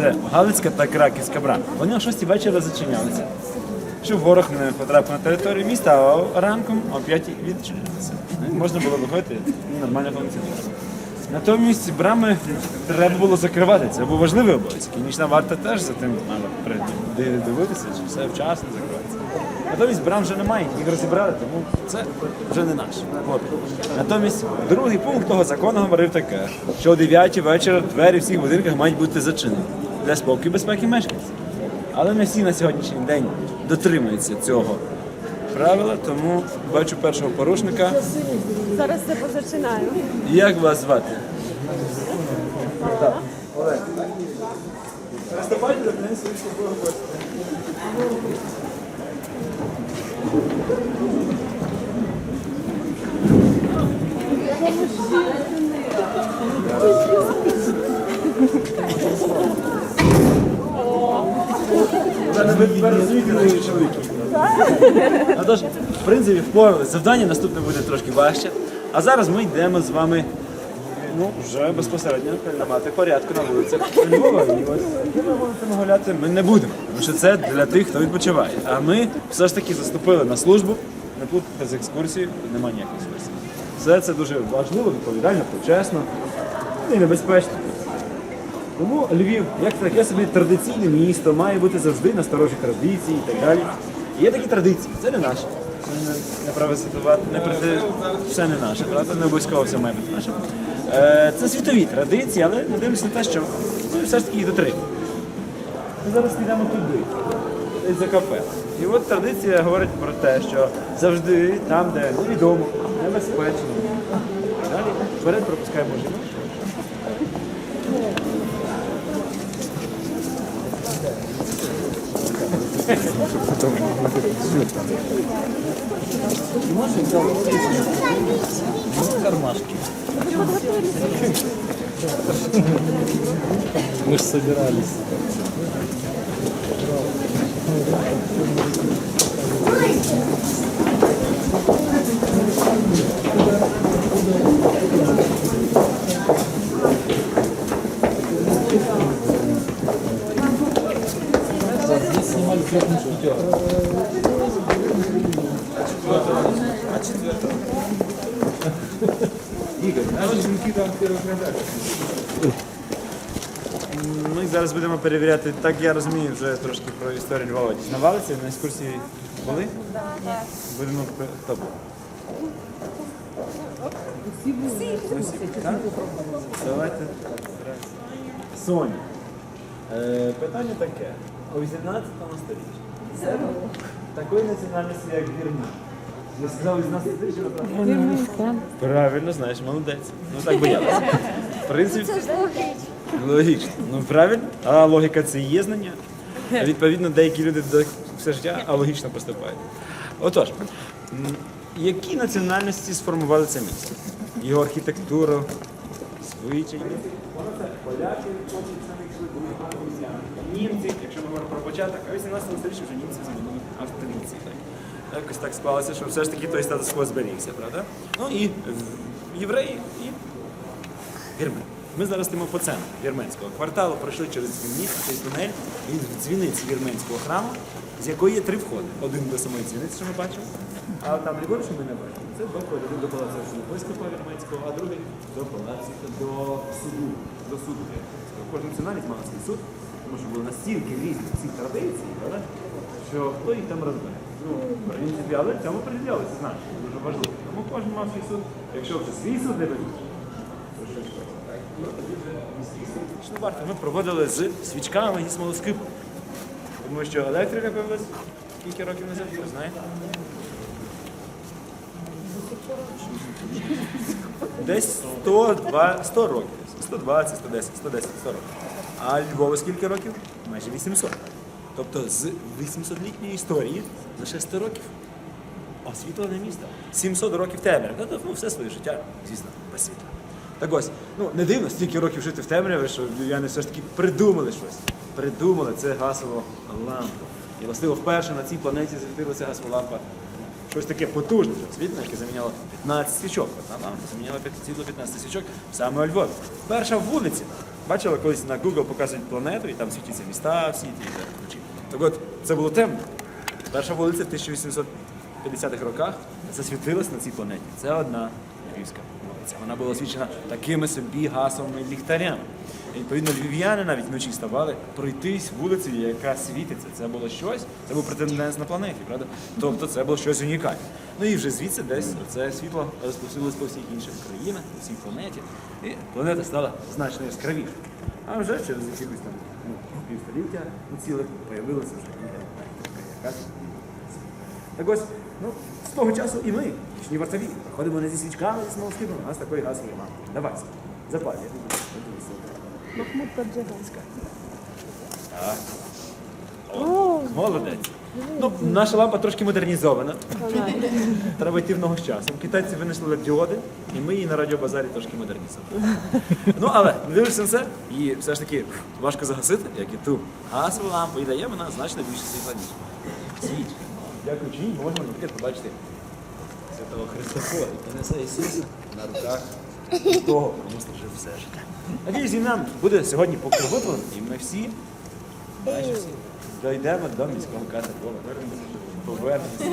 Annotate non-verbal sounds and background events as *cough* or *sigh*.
Це Галицька та Краківська брама. Вони о 6 вечора зачинялися. Щоб ворог не потрапив на територію міста, а ранком о 5 відчинялися. І Можна було виходити і нормально функціонувати. Натомість брами треба було закривати. Це був важливий обов'язок. І нічна варта теж за тим мала дивитися, чи все вчасно закривається. Натомість брам вже немає, їх розібрали, тому це вже не наш хлопець. Натомість другий пункт того закону говорив таке, що о 9 вечора двері всіх будинках мають бути зачинені для спокою безпеки мешканців. Але не всі на сьогоднішній день дотримуються цього правила, тому бачу першого порушника. Зараз це позачинаю. Як вас звати? Олег. Приступайте до мене А тож, в принципі, впоралися. Завдання наступне буде трошки важче. А зараз ми йдемо з вами ну, вже безпосередньо навати порядку на вулицях Львова. І гуляти ми не будемо, тому що це для тих, хто відпочиває. А ми все ж таки заступили на службу. Не тут без екскурсії немає ніякої екскурсії. Все це дуже важливо, відповідально, почесно ну, і небезпечно. Тому Львів, як таке собі традиційне місто, має бути завжди на сторожі традицій і так далі. Є такі традиції, це не наше. Це не, право цитувати, не проти, все не наше, правда? Не обов'язково все має бути наше. Е, це світові традиції, але не дивлюся на те, що ми все ж таки їх дотримуємо. Ми зараз підемо туди, десь за кафе. І от традиція говорить про те, що завжди там, де невідомо, небезпечно. Далі вперед пропускаємо жінок. Кармашки. Мы же собирались. Здесь снимали крупный шутер. Ми зараз будемо перевіряти, так я розумію, вже трошки про історію Львова. Дізнавалися, на екскурсії були? Будемо пе- хто був? Були, так? Давайте. Соня. Е, питання таке. У 18 сторіччі такої національності, як Вірмен. Я сказав 18 сторіччя, направду. Правильно, знаєш, молодець. Ну так боялися. *laughs* В принципі, Це логічно. логічно. Ну правильно, а логіка це і є знання. А відповідно, деякі люди до все життя алогічно поступають. Отож, які національності сформували це місто? Його архітектуру, звичаї. Поляки, німці, якщо ми говоримо про початок, а 18 сторіччя вже німці замінили австрійці. Якось так склалося, що все ж таки той статус-кво зберігся, правда? Ну і в- євреї, і Вірмен. Ми зараз стоїмо по центру вірменського кварталу, пройшли через дзвіниць, цей тунель від дзвіниці вірменського храму, з якої є три входи. Один до самої дзвіниці, що ми бачимо, а там ліворуч ми не бачимо. Це два входи. Один до палацу єпископа вірменського, а другий до палацу до суду, до суду вірменського. Кожна національність мала свій суд, тому що було настільки різні ці традиції, правда, що хто їх там розбере. Ну, принципі, але цьому приділялися, знаєш, дуже важливо. Тому кожен мав свій суд. Якщо вже свій суд не ведуть, Що варто? Ми проводили з свічками і смолоскипом. Тому що електрика появилась скільки років назад, хто знає? Десь 102, 100 років. 120, 110, 110, 100 років. А Львову скільки років? Майже 800. Тобто з 800-літньої історії лише 100 років освітлене місто. 700 років темряви. Ну, ну, все своє життя, звісно, без світла. Так ось, ну не дивно, стільки років жити в темряві, що львів'яни все ж таки придумали щось. Придумали це гасову лампу. І властиво вперше на цій планеті світилася гасова лампа. Щось таке потужне, світло, яке заміняло 15 свічок. Одна лампа заміняла 5 світло 15 свічок саме у Львові. Перша вулиця бачили, колись на Google показують планету, і там світяться міста всі ті так, от, це було темно. Перша вулиця в 1850-х роках засвітилась на цій планеті. Це одна львівська вулиця. Вона була освічена такими собі гасовими ліхтарями. І, відповідно, львів'яни навіть вночі ставали пройтись вулицею, яка світиться. Це було щось, це був претендент на планеті, правда? Тобто це було щось унікальне. Ну і вже звідси десь це світло розповсюдилось по всіх інших країнах, по всій планеті. І планета стала значно яскравішою. А вже через якихось там ну, півстоліття ну, цілих появилася вже і така якась. Так ось, ну, з того часу і ми, нічні вартові, ходимо не зі свічками, зі смолоскипом, у нас такої газу немає. Давай, запалі. я подивися. Махмуд Таджиганська. Молодець. Ну, наша лампа трошки модернізована. Треба йти в ногу з часом. Китайці винайшли діоди, і ми її на радіобазарі трошки модернізували. Ну, але не дивишся на це, і все ж таки важко загасити, як і ту газову лампу, і дає вона значно більше світла, ніж свічка. Дякуючи їй, можемо наприклад, побачити святого Христофора, який несе Ісуса на руках того, кому служив все життя. Надіюсь, і нам буде сьогодні покровителем, і ми всі, майже всі, дійдемо до міського катедру. Повернемося.